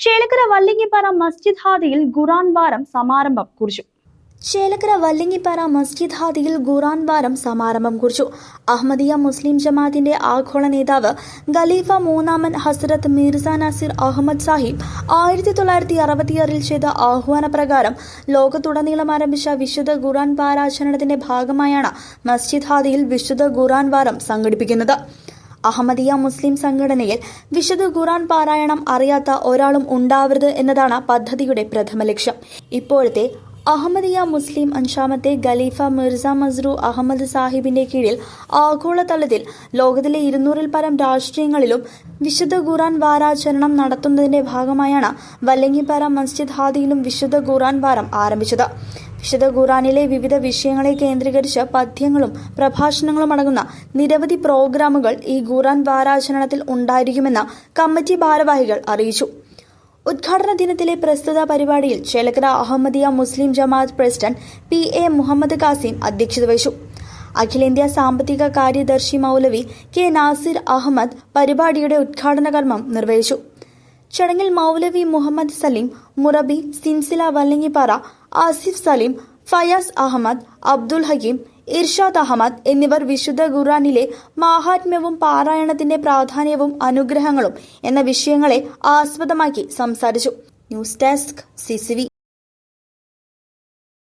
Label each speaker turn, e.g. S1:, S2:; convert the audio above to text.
S1: Chelakkara Vallingippara മസ്ജിദ് ഹാദിയിൽ ഖുറാൻ വാരം സമാരംഭം കുറിച്ചു. ചേലക്കര വല്ലിങ്ങിപ്പാറ മസ്ജിദ് ഹാദിയിൽ ഖുറാൻ വാരം സമാരംഭം കുറിച്ചു. അഹമ്മദിയ മുസ്ലിം ജമാഅത്തിന്റെ ആഗോള നേതാവ് ഖലീഫ മൂന്നാമൻ ഹസ്രത്ത് മിർസ നസീർ അഹമ്മദ് സാഹിബ് ആയിരത്തി തൊള്ളായിരത്തി അറുപത്തിയാറിൽ ചെയ്ത ആഹ്വാന പ്രകാരം ലോകത്തുടനീളം ആരംഭിച്ച വിശുദ്ധ ഖുറാൻ വാരാചരണത്തിന്റെ ഭാഗമായാണ് മസ്ജിദ് ഹാദിയിൽ വിശുദ്ധ ഖുറാൻ വാരം സംഘടിപ്പിക്കുന്നത്. അഹമ്മദിയ മുസ്ലിം സംഘടനയിൽ വിശുദ്ധ ഖുറാൻ പാരായണം അറിയാത്ത ഒരാളും ഉണ്ടാവരുത് എന്നതാണ് പദ്ധതിയുടെ പ്രഥമ ലക്ഷ്യം. ഇപ്പോഴത്തെ അഹമ്മദിയ മുസ്ലിം അഞ്ചാമത്തെ ഖലീഫ മിർസ മസ്റു അഹമ്മദ് സാഹിബിന്റെ കീഴിൽ ആഗോളതലത്തിൽ ലോകത്തിലെ ഇരുന്നൂറിൽ പരം രാഷ്ട്രീയങ്ങളിലും വിശുദ്ധ ഖുറാൻ വാരാചരണം നടത്തുന്നതിന്റെ ഭാഗമായാണ് വല്ലങ്ങിപ്പാറ മസ്ജിദ് ഹാദിയിലും വിശുദ്ധ ഖുറാൻ വാരം ആരംഭിച്ചത്. വിശുദ്ധ ഖുറാനിലെ വിവിധ വിഷയങ്ങളെ കേന്ദ്രീകരിച്ച് പദ്യങ്ങളും പ്രഭാഷണങ്ങളും അടങ്ങുന്ന നിരവധി പ്രോഗ്രാമുകൾ ഈ ഖുറാൻ വാരാചരണത്തിൽ ഉണ്ടായിരിക്കുമെന്ന് കമ്മിറ്റി ഭാരവാഹികൾ അറിയിച്ചു. ഉദ്ഘാടന ദിനത്തിലെ പ്രസ്തുത പരിപാടിയിൽ Chelakkara Ahmadiyya Muslim Jamaat president P A Muhammad Kasim അധ്യക്ഷത വഹിച്ചു. അഖിലേന്ത്യാ സാമ്പത്തിക കാര്യദർശി മൗലവി കെ നാസിർ അഹമ്മദ് പരിപാടിയുടെ ഉദ്ഘാടന കർമ്മം നിർവഹിച്ചു. ചടങ്ങിൽ മൗലവി മുഹമ്മദ് സലീം മുറബി സിൻസില വല്ലങ്ങിപ്പാറ ആസിഫ് സലീം ഫയാസ് അഹമ്മദ് അബ്ദുൽ ഹക്കീം ഇർഷാദ് അഹമ്മദ് എന്നിവർ വിശുദ്ധ ഖുറാനിലെ മാഹാത്മ്യവും പാരായണത്തിന്റെ പ്രാധാന്യവും അനുഗ്രഹങ്ങളും എന്ന വിഷയങ്ങളെ ആസ്പദമാക്കി സംസാരിച്ചു. News desk CCV